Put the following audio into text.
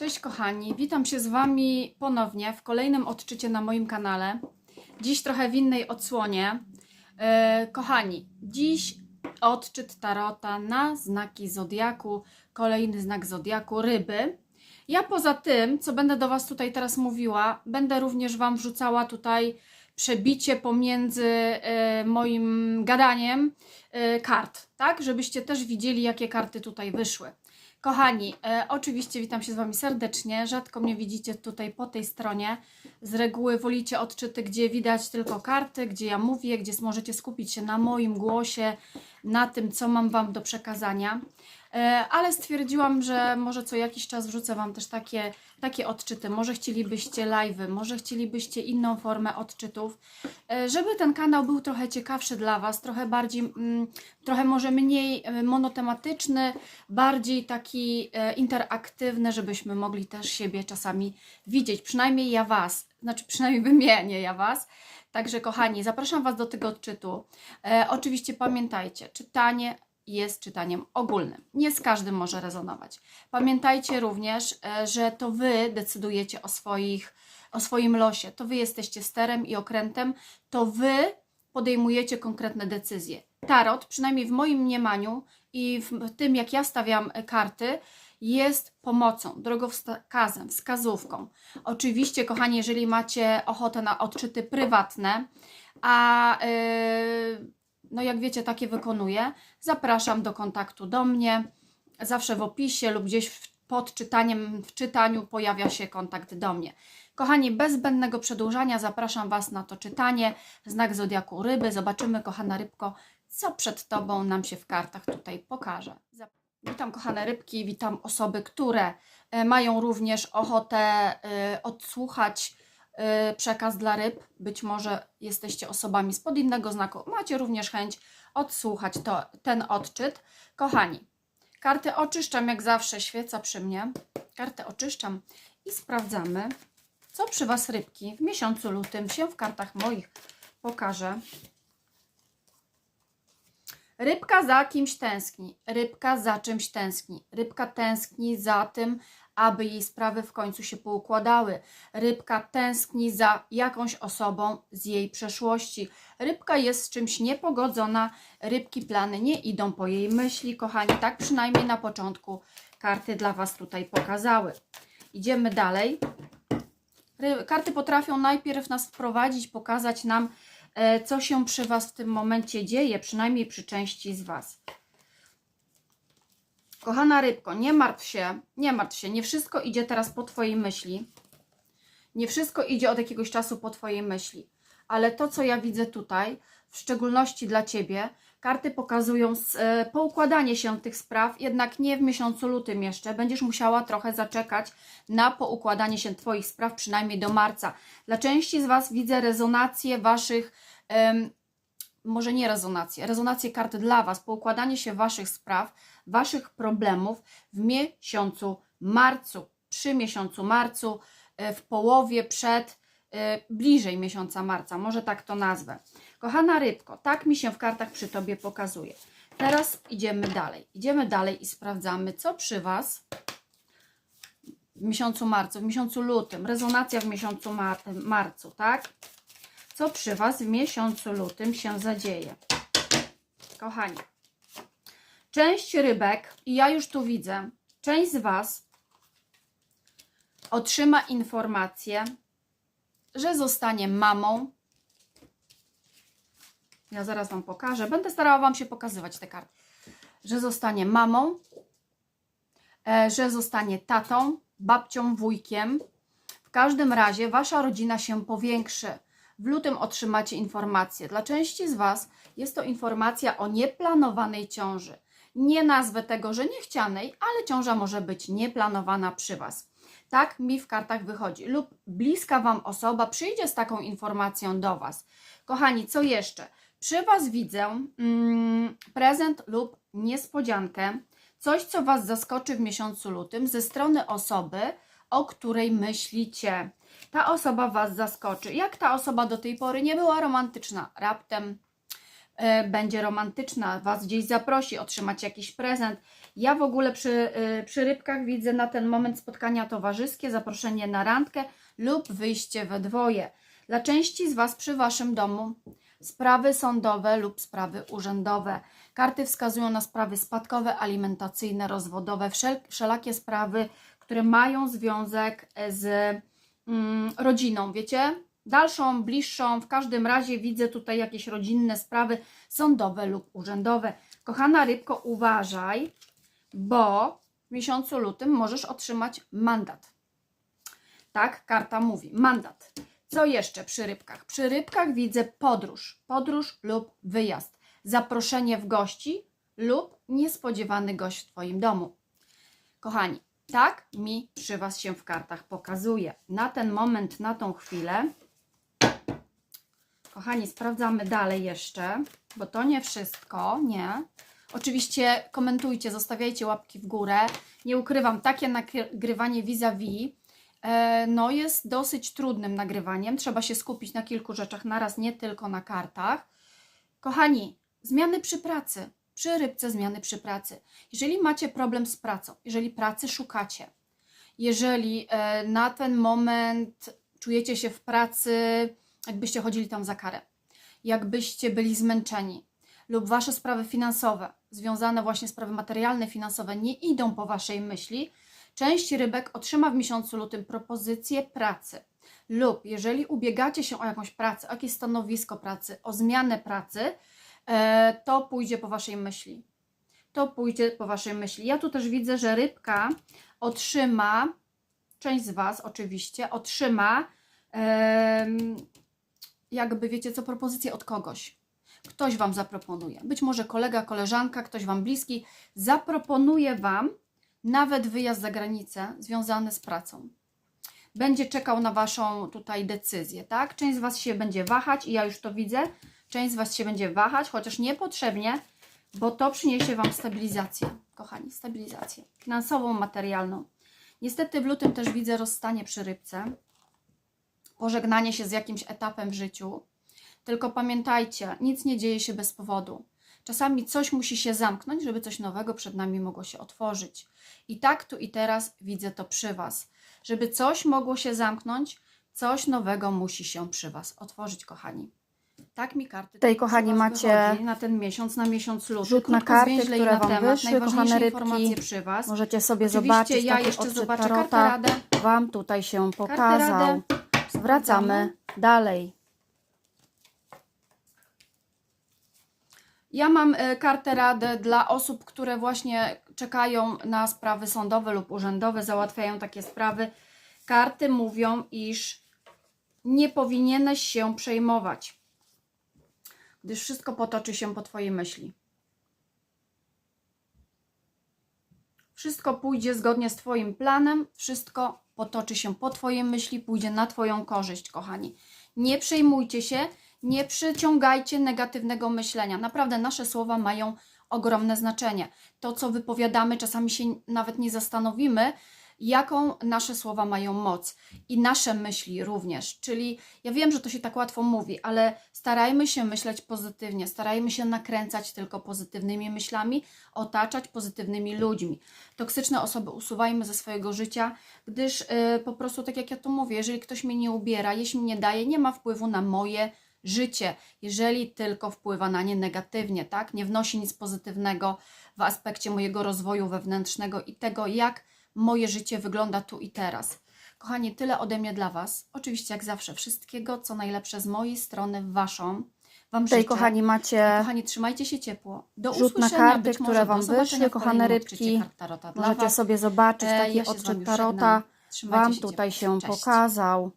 Cześć kochani, witam się z Wami ponownie w kolejnym odczycie na moim kanale. Dziś trochę w innej odsłonie. E, kochani, dziś odczyt tarota na znaki zodiaku, kolejny znak zodiaku ryby. Ja poza tym, co będę do Was tutaj teraz mówiła, będę również Wam wrzucała tutaj przebicie pomiędzy e, moim gadaniem e, kart, tak? Żebyście też widzieli, jakie karty tutaj wyszły. Kochani, e, oczywiście witam się z Wami serdecznie. Rzadko mnie widzicie tutaj po tej stronie. Z reguły wolicie odczyty, gdzie widać tylko karty, gdzie ja mówię, gdzie możecie skupić się na moim głosie, na tym, co mam Wam do przekazania. E, ale stwierdziłam, że może co jakiś czas wrzucę Wam też takie, takie odczyty. Może chcielibyście live'y, może chcielibyście inną formę odczytów, e, żeby ten kanał był trochę ciekawszy dla Was, trochę bardziej, mm, trochę może mniej e, monotematyczny, bardziej taki interaktywny, żebyśmy mogli też siebie czasami widzieć, przynajmniej ja Was, znaczy przynajmniej Wy mnie, nie ja Was. Także kochani, zapraszam Was do tego odczytu. E, oczywiście pamiętajcie, czytanie jest czytaniem ogólnym. Nie z każdym może rezonować. Pamiętajcie również, e, że to Wy decydujecie o, swoich, o swoim losie. To Wy jesteście sterem i okrętem. To Wy podejmujecie konkretne decyzje. Tarot, przynajmniej w moim mniemaniu i w tym, jak ja stawiam e, karty, jest pomocą, drogowskazem, wskazówką. Oczywiście, kochani, jeżeli macie ochotę na odczyty prywatne, a yy, no jak wiecie, takie wykonuję, zapraszam do kontaktu do mnie. Zawsze w opisie lub gdzieś pod czytaniem, w czytaniu pojawia się kontakt do mnie. Kochani, bez zbędnego przedłużania zapraszam Was na to czytanie. Znak zodiaku ryby. Zobaczymy, kochana rybko, co przed Tobą nam się w kartach tutaj pokaże. Witam kochane rybki, witam osoby, które e, mają również ochotę e, odsłuchać przekaz dla ryb. Być może jesteście osobami spod innego znaku, macie również chęć odsłuchać to, ten odczyt. Kochani, karty oczyszczam jak zawsze, świeca przy mnie. Karty oczyszczam i sprawdzamy, co przy Was rybki w miesiącu lutym się w kartach moich pokaże. Rybka za kimś tęskni, rybka za czymś tęskni, rybka tęskni za tym, aby jej sprawy w końcu się poukładały. Rybka tęskni za jakąś osobą z jej przeszłości. Rybka jest z czymś niepogodzona, rybki plany nie idą po jej myśli, kochani, tak przynajmniej na początku karty dla Was tutaj pokazały. Idziemy dalej. Karty potrafią najpierw nas wprowadzić, pokazać nam, e, co się przy Was w tym momencie dzieje, przynajmniej przy części z Was. Kochana rybko, nie martw się, nie martw się, nie wszystko idzie teraz po Twojej myśli. Nie wszystko idzie od jakiegoś czasu po Twojej myśli. Ale to, co ja widzę tutaj, w szczególności dla Ciebie, karty pokazują e, poukładanie się tych spraw, jednak nie w miesiącu lutym jeszcze. Będziesz musiała trochę zaczekać na poukładanie się Twoich spraw, przynajmniej do marca. Dla części z Was widzę rezonację Waszych, może nie rezonację, rezonację kart dla Was, poukładanie się Waszych spraw, Waszych problemów w miesiącu marcu, przy miesiącu marcu, e, w połowie przed, e, bliżej miesiąca marca, może tak to nazwę. Kochana rybko, tak mi się w kartach przy Tobie pokazuje. Teraz idziemy dalej. Idziemy dalej i sprawdzamy, co przy Was w miesiącu marcu, w miesiącu lutym, rezonacja w miesiącu mar marcu, tak? Co przy Was w miesiącu lutym się zadzieje? Kochani, część rybek, i ja już tu widzę, część z Was otrzyma informację, że zostanie mamą. Ja zaraz Wam pokażę. Będę starała Wam się pokazywać te karty. Że zostanie mamą, e, że zostanie tatą, babcią, wujkiem. W każdym razie Wasza rodzina się powiększy. W lutym otrzymacie informację. Dla części z Was jest to informacja o nieplanowanej ciąży. Nie nazwę tego, że niechcianej, ale ciąża może być nieplanowana przy Was. Tak mi w kartach wychodzi. Lub bliska Wam osoba przyjdzie z taką informacją do Was. Kochani, co jeszcze? Przy Was widzę mm, prezent lub niespodziankę. Coś, co Was zaskoczy w miesiącu lutym ze strony osoby, o której myślicie. Ta osoba Was zaskoczy. Jak ta osoba do tej pory nie była romantyczna, raptem będzie romantyczna, Was gdzieś zaprosi, otrzymacie jakiś prezent. Ja w ogóle przy, e, przy rybkach widzę na ten moment spotkania towarzyskie, zaproszenie na randkę lub wyjście we dwoje. Dla części z Was przy Waszym domu sprawy sądowe lub sprawy urzędowe. Karty wskazują na sprawy spadkowe, alimentacyjne, rozwodowe, wszel wszelakie sprawy, które mają związek z mm, rodziną, wiecie? Dalszą, bliższą, w każdym razie widzę tutaj jakieś rodzinne sprawy sądowe lub urzędowe. Kochana rybko, uważaj, bo w miesiącu lutym możesz otrzymać mandat. Tak, karta mówi, mandat. Co jeszcze przy rybkach? Przy rybkach widzę podróż, podróż lub wyjazd, zaproszenie w gości lub niespodziewany gość w Twoim domu. Kochani, tak mi przy Was się w kartach pokazuje. Na ten moment, na tą chwilę. Kochani, sprawdzamy dalej jeszcze, bo to nie wszystko, nie. Oczywiście komentujcie, zostawiajcie łapki w górę. Nie ukrywam, takie nagrywanie vis-a-vis e, no jest dosyć trudnym nagrywaniem. Trzeba się skupić na kilku rzeczach naraz, nie tylko na kartach. Kochani, zmiany przy pracy. Przy rybce zmiany przy pracy. Jeżeli macie problem z pracą, jeżeli pracy szukacie, jeżeli e, na ten moment czujecie się w pracy, jakbyście chodzili tam za karę, jakbyście byli zmęczeni, lub wasze sprawy finansowe, związane właśnie sprawy materialne, finansowe, nie idą po waszej myśli, część rybek otrzyma w miesiącu lutym propozycję pracy. Lub jeżeli ubiegacie się o jakąś pracę, o jakieś stanowisko pracy, o zmianę pracy, e, to pójdzie po waszej myśli. To pójdzie po waszej myśli. Ja tu też widzę, że rybka otrzyma, część z was oczywiście, otrzyma jakby wiecie co, propozycję od kogoś. Ktoś Wam zaproponuje. Być może kolega, koleżanka, ktoś Wam bliski zaproponuje Wam nawet wyjazd za granicę związany z pracą. Będzie czekał na Waszą tutaj decyzję, tak? Część z Was się będzie wahać i ja już to widzę. Część z Was się będzie wahać, chociaż niepotrzebnie, bo to przyniesie Wam stabilizację, kochani, stabilizację finansową, materialną. Niestety w lutym też widzę rozstanie przy rybce, pożegnanie się z jakimś etapem w życiu. Tylko pamiętajcie, nic nie dzieje się bez powodu. Czasami coś musi się zamknąć, żeby coś nowego przed nami mogło się otworzyć. I tak tu i teraz widzę to przy Was. Żeby coś mogło się zamknąć, coś nowego musi się przy Was otworzyć, kochani. Tak mi karty Tutaj, kochani, macie na ten miesiąc, na miesiąc luty. rzut na karty, które na wam temat. wyszły, kochane rybki. przy Was. Możecie sobie Oczywiście zobaczyć, ja jeszcze zobaczę kartę tarota radę. Wam tutaj się pokazał. Wracamy dalej. Ja mam e, kartę radę dla osób, które właśnie czekają na sprawy sądowe lub urzędowe, załatwiają takie sprawy. Karty mówią, iż nie powinieneś się przejmować, gdyż wszystko potoczy się po Twojej myśli. Wszystko pójdzie zgodnie z Twoim planem, wszystko potoczy się po Twojej myśli, pójdzie na Twoją korzyść, kochani. Nie przejmujcie się, nie przyciągajcie negatywnego myślenia. Naprawdę nasze słowa mają ogromne znaczenie. To, co wypowiadamy, czasami się nawet nie zastanowimy, jaką nasze słowa mają moc i nasze myśli również. Czyli ja wiem, że to się tak łatwo mówi, ale starajmy się myśleć pozytywnie, starajmy się nakręcać tylko pozytywnymi myślami, otaczać pozytywnymi ludźmi. Toksyczne osoby usuwajmy ze swojego życia, gdyż yy, po prostu, tak jak ja tu mówię, jeżeli ktoś mnie nie ubiera, jeśli mnie daje, nie ma wpływu na moje życie, jeżeli tylko wpływa na nie negatywnie, tak? Nie wnosi nic pozytywnego w aspekcie mojego rozwoju wewnętrznego i tego, jak moje życie wygląda tu i teraz. Kochani, tyle ode mnie dla Was. Oczywiście, jak zawsze, wszystkiego, co najlepsze z mojej strony Waszą. Wam Tutaj, życzę. kochani, macie Kochani, trzymajcie się ciepło. Do rzut na karty, być które Wam wyszły, kochane rybki. możecie was. sobie zobaczyć, E, taki ja odczyt tarota Wam się tutaj ciepło. się Cześć. pokazał.